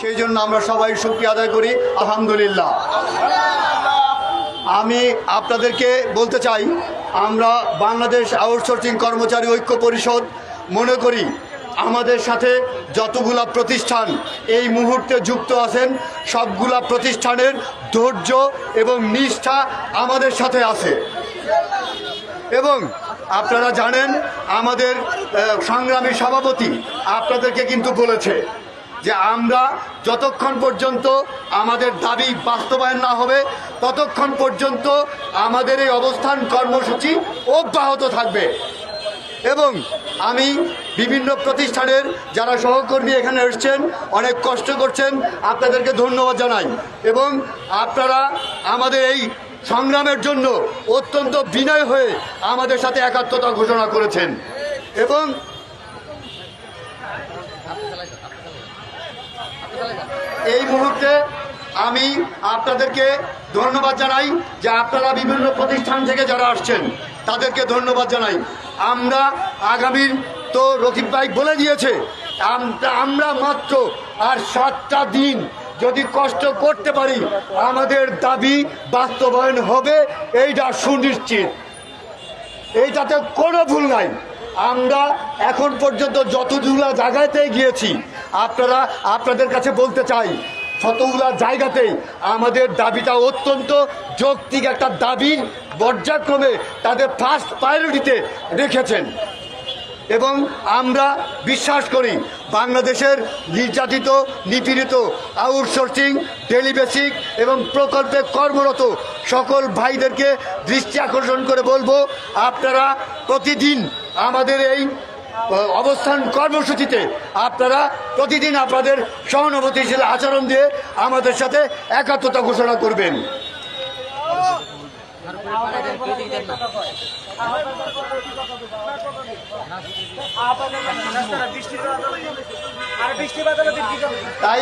সেই জন্য আমরা সবাই শুক্রিয়া আদায় করি, আলহামদুলিল্লাহ। আমি আপনাদেরকে বলতে চাই, আমরা বাংলাদেশ আউটসোর্সিং কর্মচারী ঐক্য পরিষদ মনে করি, আমাদের সাথে যতগুলা প্রতিষ্ঠান এই মুহূর্তে যুক্ত আছেন, সবগুলা প্রতিষ্ঠানের ধৈর্য এবং নিষ্ঠা আমাদের সাথে আছে। এবং আপনারা জানেন, আমাদের সংগ্রামী সভাপতি আপনাদেরকে কিন্তু বলেছে যে আমরা যতক্ষণ পর্যন্ত আমাদের দাবি বাস্তবায়ন না হবে, ততক্ষণ পর্যন্ত আমাদের এই অবস্থান কর্মসূচি অব্যাহত থাকবে। এবং আমি বিভিন্ন প্রতিষ্ঠানের যারা সহকর্মী এখানে এসছেন, অনেক কষ্ট করছেন, আপনাদেরকে ধন্যবাদ জানাই। এবং আপনারা আমাদের এই সংগ্রামের জন্য অত্যন্ত বিনয় হয়ে আমাদের সাথে একাত্মতা ঘোষণা করেছেন। এবং এই মুহূর্তে আমি আপনাদেরকে ধন্যবাদ জানাই যে আপনারা বিভিন্ন প্রতিষ্ঠান থেকে যারা আসছেন, তাদেরকে ধন্যবাদ জানাই। আমরা আগামীর তো রকিব ভাই বলে দিয়েছে, আমরা- মাত্র আর সাতটা দিন যদি কষ্ট করতে পারি, আমাদের দাবি বাস্তবায়ন হবে, এইটা সুনিশ্চিত। এইটাতে কোনো ভুল নাই। আমরা এখন পর্যন্ত যতগুলা জায়গাতেই গিয়েছি আপনারা আপনাদের কাছে বলতে চাই যতগুলা জায়গাতেই আমাদের দাবিটা অত্যন্ত যৌক্তিক একটা দাবির পর্যায়ক্রমে তাদের ফার্স্ট প্রায়োরিটিতে রেখেছেন। এবং আমরা বিশ্বাস করি, বাংলাদেশের নির্যাতিত, নিপীড়িত আউটসোর্সিং ডেলি বেসিক এবং প্রকল্পে কর্মরত সকল ভাইদেরকে দৃষ্টি আকর্ষণ করে বলব, আপনারা প্রতিদিন আমাদের এই অবস্থান কর্মসূচিতে আপনারা প্রতিদিন আপনাদের সহানুভূতিশীল আচরণ দিয়ে আমাদের সাথে একাত্মতা ঘোষণা করবেন? তাই